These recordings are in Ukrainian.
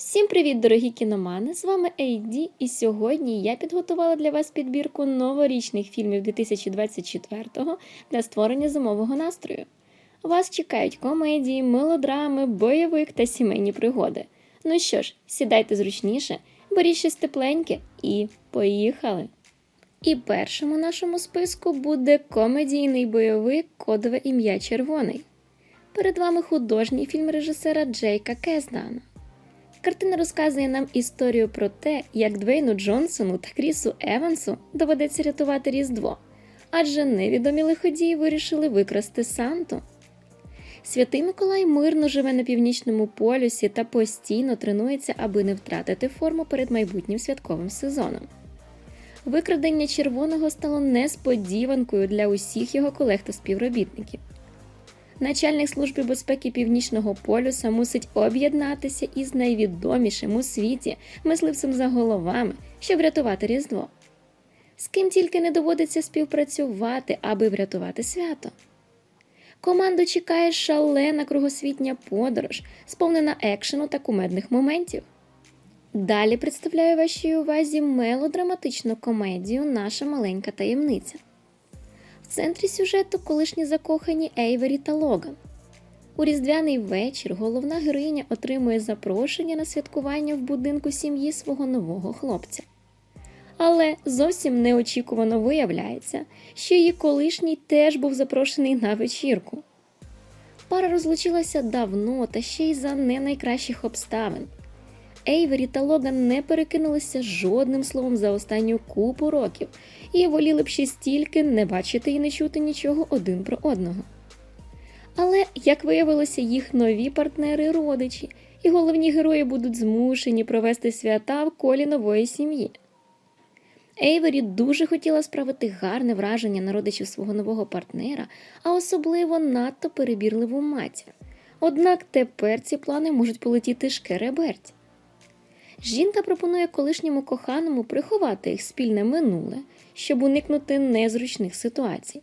Всім привіт, дорогі кіномани! З вами AD, і сьогодні я підготувала для вас підбірку новорічних фільмів 2024-го для створення зимового настрою. Вас чекають комедії, мелодрами, бойовик та сімейні пригоди. Ну що ж, сідайте зручніше, беріть щось тепленьке і поїхали! І першим у нашому списку буде комедійний бойовик Кодове ім'я Червоний. Перед вами художній фільм режисера Джейка Кездана. Картина розказує нам історію про те, як Двейну Джонсону та Крісу Евансу доведеться рятувати Різдво, адже невідомі лиходії вирішили викрасти Санту. Святий Миколай мирно живе на північному полюсі та постійно тренується, аби не втратити форму перед майбутнім святковим сезоном. Викрадення червоного стало несподіванкою для усіх його колег та співробітників. Начальник служби безпеки Північного полюса мусить об'єднатися із найвідомішим у світі мисливцем за головами, щоб врятувати Різдво. З ким тільки не доводиться співпрацювати, аби врятувати свято. Команду чекає шалена кругосвітня подорож, сповнена екшену та кумедних моментів. Далі представляю вашій увазі мелодраматичну комедію Наша маленька таємниця. В центрі сюжету колишні закохані Ейвері та Логан. У різдвяний вечір головна героїня отримує запрошення на святкування в будинку сім'ї свого нового хлопця. Але зовсім неочікувано виявляється, що її колишній теж був запрошений на вечірку. Пара розлучилася давно та ще й за не найкращих обставин. Ейвері та Логан не перекинулися жодним словом за останню купу років і воліли б ще стільки не бачити і не чути нічого один про одного. Але, як виявилося, їх нові партнери родичі, і головні герої будуть змушені провести свята в колі нової сім'ї. Ейвері дуже хотіла справити гарне враження на родичів свого нового партнера, а особливо надто перебірливу матір. Однак тепер ці плани можуть полетіти шкереберть. Жінка пропонує колишньому коханому приховати їх спільне минуле, щоб уникнути незручних ситуацій.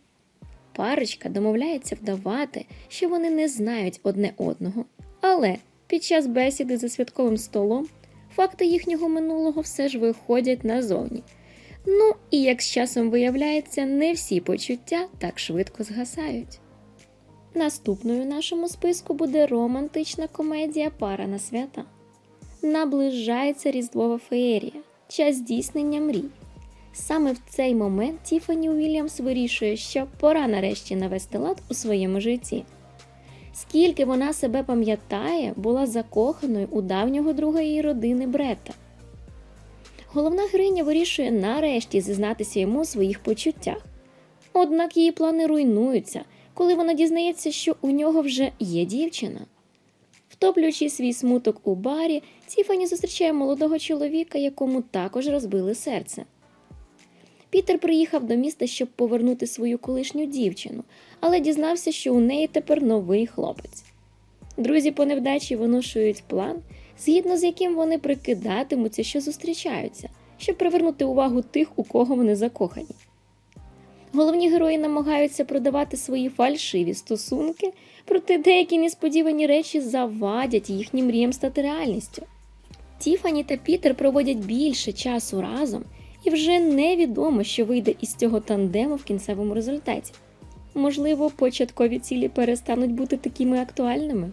Парочка домовляється вдавати, що вони не знають одне одного, але під час бесіди за святковим столом факти їхнього минулого все ж виходять назовні. Ну і як з часом виявляється, не всі почуття так швидко згасають. Наступною в нашому списку буде романтична комедія Пара на свята. Наближається різдвова феєрія, час здійснення мрій. Саме в цей момент Тіфані Уільямс вирішує, що пора нарешті навести лад у своєму житті. Скільки вона себе пам'ятає, була закоханою у давнього друга її родини Бретта. Головна героїня вирішує нарешті зізнатися йому у своїх почуттях. Однак її плани руйнуються, коли вона дізнається, що у нього вже є дівчина. Втоплюючи свій смуток у барі, Тіфані зустрічає молодого чоловіка, якому також розбили серце. Пітер приїхав до міста, щоб повернути свою колишню дівчину, але дізнався, що у неї тепер новий хлопець. Друзі по невдачі виношують план, згідно з яким вони прикидатимуться, що зустрічаються, щоб привернути увагу тих, у кого вони закохані. Головні герої намагаються продавати свої фальшиві стосунки, проте деякі несподівані речі завадять їхнім мріям стати реальністю. Тіфані та Пітер проводять більше часу разом, і вже невідомо, що вийде із цього тандему в кінцевому результаті. Можливо, початкові цілі перестануть бути такими актуальними.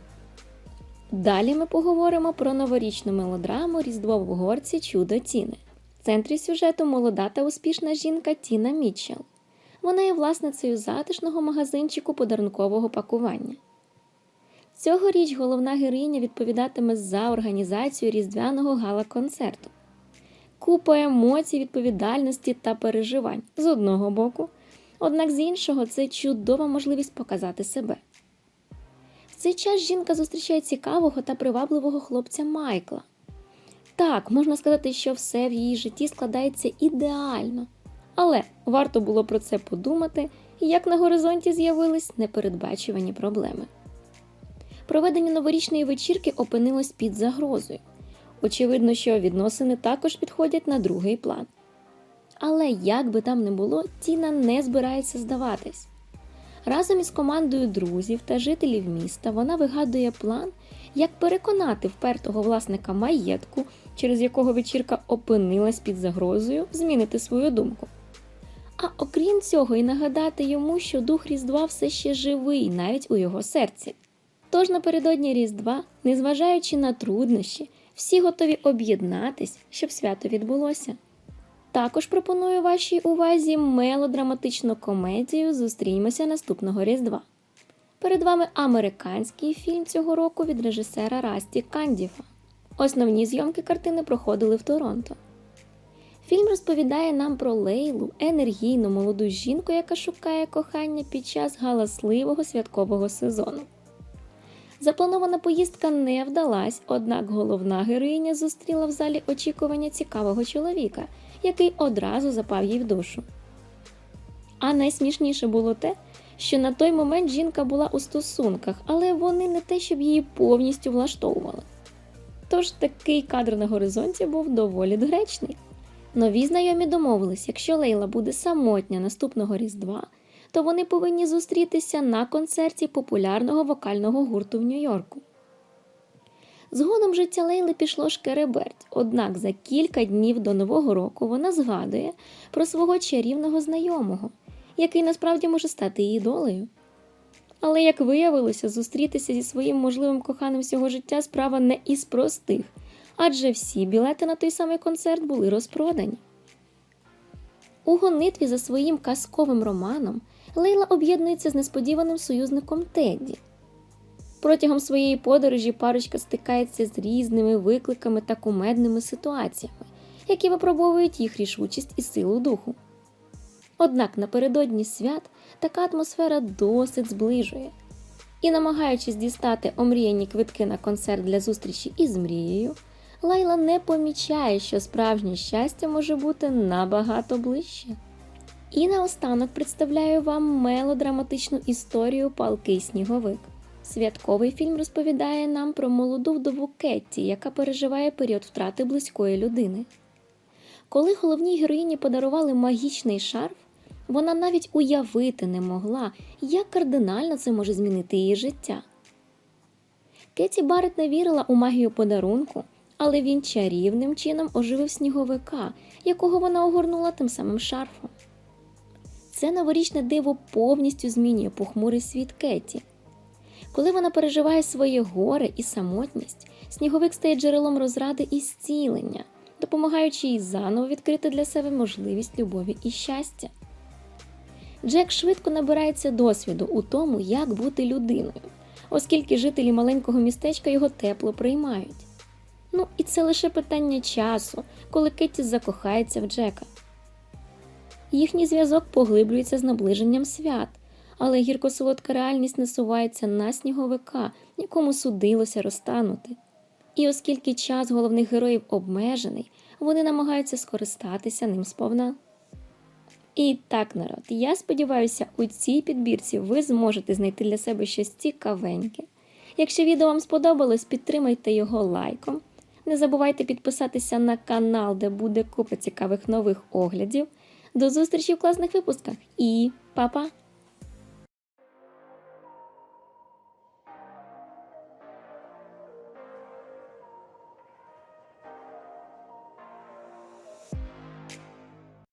Далі ми поговоримо про новорічну мелодраму Різдво в горці Чудо Тіни. В центрі сюжету молода та успішна жінка Тіна Мітчелл. Вона є власницею затишного магазинчику подарункового пакування. Цьогоріч головна героїня відповідатиме за організацію різдвяного гала-концерту. Купа емоцій, відповідальності та переживань з одного боку, однак з іншого це чудова можливість показати себе. В цей час жінка зустрічає цікавого та привабливого хлопця Майкла. Так, можна сказати, що все в її житті складається ідеально. Але варто було про це подумати, як на горизонті з'явились непередбачувані проблеми. Проведення новорічної вечірки опинилось під загрозою. Очевидно, що відносини також підходять на другий план. Але як би там не було, Тіна не збирається здаватись. Разом із командою друзів та жителів міста вона вигадує план, як переконати впертого власника маєтку, через якого вечірка опинилась під загрозою, змінити свою думку. А окрім цього, і нагадати йому, що дух Різдва все ще живий навіть у його серці. Тож напередодні Різдва, незважаючи на труднощі, всі готові об'єднатись, щоб свято відбулося. Також пропоную вашій увазі мелодраматичну комедію Зустріньмося наступного Різдва. Перед вами американський фільм цього року від режисера Расті Кандіфа. Основні зйомки картини проходили в Торонто. Фільм розповідає нам про Лейлу, енергійну молоду жінку, яка шукає кохання під час галасливого святкового сезону. Запланована поїздка не вдалась, однак головна героїня зустріла в залі очікування цікавого чоловіка, який одразу запав їй в душу. А найсмішніше було те, що на той момент жінка була у стосунках, але вони не те, щоб її повністю влаштовували. Тож такий кадр на горизонті був доволі доречний. Нові знайомі домовились, якщо Лейла буде самотня наступного Різдва, то вони повинні зустрітися на концерті популярного вокального гурту в Нью-Йорку. Згодом життя Лейли пішло шкереберть, однак за кілька днів до Нового року вона згадує про свого чарівного знайомого, який насправді може стати її долею. Але, як виявилося, зустрітися зі своїм можливим коханим всього життя справа не із простих, адже всі білети на той самий концерт були розпродані. У гонитві за своїм казковим романом Лейла об'єднується з несподіваним союзником Тедді. Протягом своєї подорожі парочка стикається з різними викликами та кумедними ситуаціями, які випробовують їх рішучість і силу духу. Однак напередодні свят така атмосфера досить зближує. І, намагаючись дістати омріяні квитки на концерт для зустрічі із мрією, Лайла не помічає, що справжнє щастя може бути набагато ближче. І наостанок представляю вам мелодраматичну історію Палкий сніговик. Святковий фільм розповідає нам про молоду вдову Кетті, яка переживає період втрати близької людини. Коли головній героїні подарували магічний шарф, вона навіть уявити не могла, як кардинально це може змінити її життя. Кеті Барет не вірила у магію подарунку, але він чарівним чином оживив сніговика, якого вона огорнула тим самим шарфом. Це новорічне диво повністю змінює похмурий світ Кеті. Коли вона переживає своє горе і самотність, сніговик стає джерелом розради і зцілення, допомагаючи їй заново відкрити для себе можливість любові і щастя. Джек швидко набирається досвіду у тому, як бути людиною, оскільки жителі маленького містечка його тепло приймають. Ну і це лише питання часу, коли Кетті закохається в Джека. Їхній зв'язок поглиблюється з наближенням свят, але гірко-солодка реальність насувається на сніговика, якому судилося розтанути. І оскільки час головних героїв обмежений, вони намагаються скористатися ним сповна. І так, народ, я сподіваюся, у цій підбірці ви зможете знайти для себе щось цікавеньке. Якщо відео вам сподобалось, підтримайте його лайком. Не забувайте підписатися на канал, де буде купа цікавих нових оглядів. До зустрічі в класних випусках і па-па!